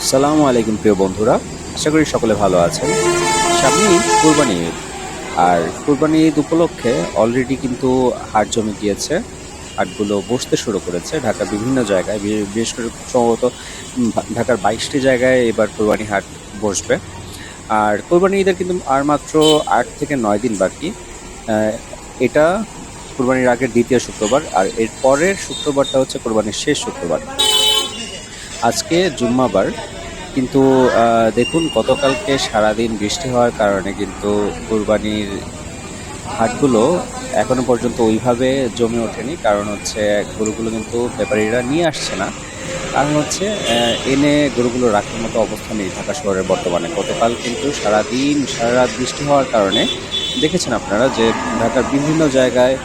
আসসালামু আলাইকুম প্রিয় বন্ধুরা, আশা করি সকলে ভালো আছেন। সামনেই কোরবানি ঈদ। আর কোরবানি ঈদ উপলক্ষে অলরেডি কিন্তু হাট জমে গিয়েছে। হাটগুলো বসতে শুরু করেছে ঢাকার বিভিন্ন জায়গায় বিশেষ করে সম্ভবত ঢাকার বাইশটি জায়গায় এবার কোরবানি হাট বসবে। আর কোরবানি ঈদের কিন্তু আর মাত্র আট থেকে নয় দিন বাকি। এটা কোরবানির আগের দ্বিতীয় শুক্রবার, আর এর পরের শুক্রবারটা হচ্ছে কোরবানির শেষ শুক্রবার। আজকে জুম্মাবার, কিন্তু দেখুন, গতকালকে সারাদিন বৃষ্টি হওয়ার কারণে কিন্তু কোরবানির হাটগুলো এখনও পর্যন্ত ওইভাবে জমে ওঠেনি। কারণ হচ্ছে, গরুগুলো কিন্তু ব্যাপারীরা নিয়ে আসছে না। কারণ হচ্ছে এনে গরুগুলো রাখার মতো অবস্থা নেই ঢাকা শহরের বর্তমানে। গতকাল কিন্তু সারাদিন সারা রাত বৃষ্টি হওয়ার কারণে দেখেছেন আপনারা যে ঢাকার বিভিন্ন জায়গায়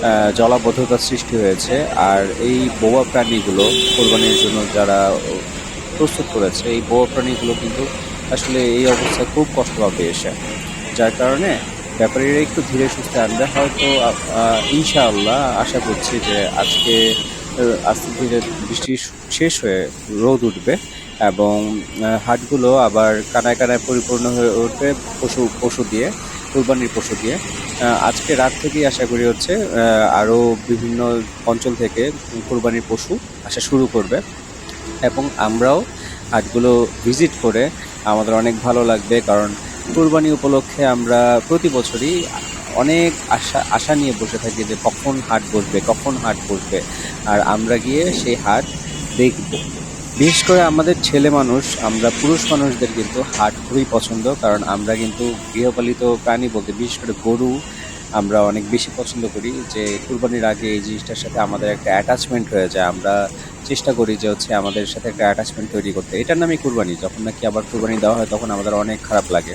আহ, জলাবদ্ধতার সৃষ্টি হয়েছে আর এই বোবা প্রাণীগুলো কোরবানির জন্য যারা প্রস্তুত করেছে এই বোবা প্রাণীগুলো কিন্তু আসলে এই অবস্থায় খুব কষ্ট পাবে এসে। যার কারণে ব্যাপারীরা একটু ধীরে সুস্থে আনবে। হয়তো ইনশাআল্লাহ আশা করছি যে আজকে আস্তে ধীরে বৃষ্টি শেষ হয়ে রোদ উঠবে এবং হাটগুলো আবার কানায় কানায় পরিপূর্ণ হয়ে উঠবে পশু পশু দিয়ে। কোরবানির পশু দিয়ে। আজকে রাত থেকেই আশা করি হচ্ছে আরও বিভিন্ন অঞ্চল থেকে কোরবানির পশু আসা শুরু করবে। এবং আমরাও হাটগুলো ভিজিট করে আমাদের অনেক ভালো লাগবে, কারণ কুরবানি উপলক্ষে আমরা প্রতি বছরই অনেক আশা আশা নিয়ে বসে থাকি যে কখন হাট বসবে, কখন হাট বসবে। আর আমরা গিয়ে সেই হাট দেখব। বিশেষ করে আমাদের ছেলে মানুষ, আমরা পুরুষ মানুষদের কিন্তু হাট খুবই পছন্দ, কারণ আমরা কিন্তু গৃহপালিত প্রাণী বলতে বিশেষ করে গরু আমরা অনেক বেশি পছন্দ করি। যে কুরবানির আগে এই জিনিসটার সাথে আমাদের একটা অ্যাটাচমেন্ট হয়ে যায়। আমরা চেষ্টা করি যে হচ্ছে আমাদের সাথে একটা অ্যাটাচমেন্ট তৈরি করতে। এটার নামই কুরবানি। যখন নাকি আবার কুরবানি দেওয়া হয়, তখন আমাদের অনেক খারাপ লাগে।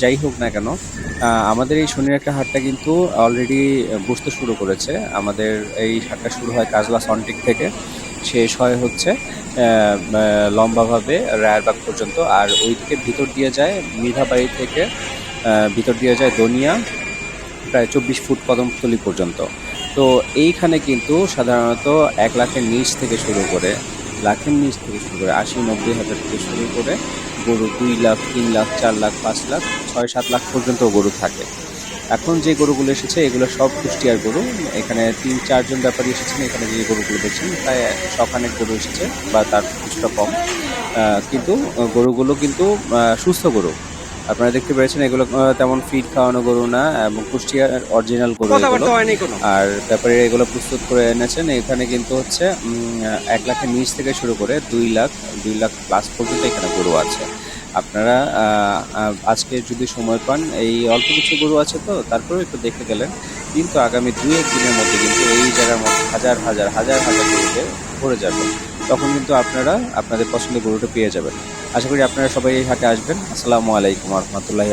যাই হোক না কেন আমাদের এই শনির একটা হাটটা কিন্তু অলরেডি বুঝতে শুরু করেছে। আমাদের এই হাটটা শুরু হয় কাজলা সন্টিক থেকে। শেষ হয় হচ্ছে লম্বাভাবে রায়েরবাগ পর্যন্ত। আর ওইদিকে ভিতর দিয়ে যায় মিঠাবাড়ি থেকে ভিতর দিয়ে যায় দনিয়া, প্রায় চব্বিশ ফুট কদমতলি পর্যন্ত। তো এইখানে কিন্তু সাধারণত এক লাখের নিচ থেকে শুরু করে, লাখের নিচ থেকে শুরু করে, আশি, নব্বই হাজার থেকে শুরু করে গরু দুই লাখ, তিন লাখ, চার লাখ, পাঁচ লাখ, ছয়, সাত লাখ পর্যন্ত গরু থাকে। এখন যে গরুগুলো এসেছে এগুলো সব কুষ্টিয়ার গরু। এখানে তিন চারজন ব্যাপারী এসেছেন এখানে যে গরুগুলো দেখছেন প্রায় শখানেক গরু এসেছে বা তার কিছুটা কম। কিন্তু গরুগুলো কিন্তু সুস্থ গরু। আপনারা দেখতে পেরেছেন এগুলো তেমন ফিড খাওয়ানো গরু না এবং কুষ্টিয়ার অরিজিনাল গরু আর ব্যাপারে এগুলো প্রস্তুত করে এনেছেন। এখানে কিন্তু হচ্ছে এক লাখের নিচ থেকে শুরু করে দুই লাখ দুই লাখ প্লাস পর্যন্ত এখানে গরু আছে। আপনারা আজকে যদি সময় পান, এই অল্প কিছু গরু আছে তো, তারপরেও একটু দেখে গেলেন। কিন্তু আগামী দুই এক দিনের মধ্যে কিন্তু এই জায়গার মধ্যে হাজার হাজার হাজার হাজার গরুকে ভরে যাবে। তখন কিন্তু আপনারা আপনাদের পছন্দের গরুটা পেয়ে যাবেন। আশা করি আপনারা সবাই এই হাটে আসবেন। আসসালামু আলাইকুম রহমতুল্লাহি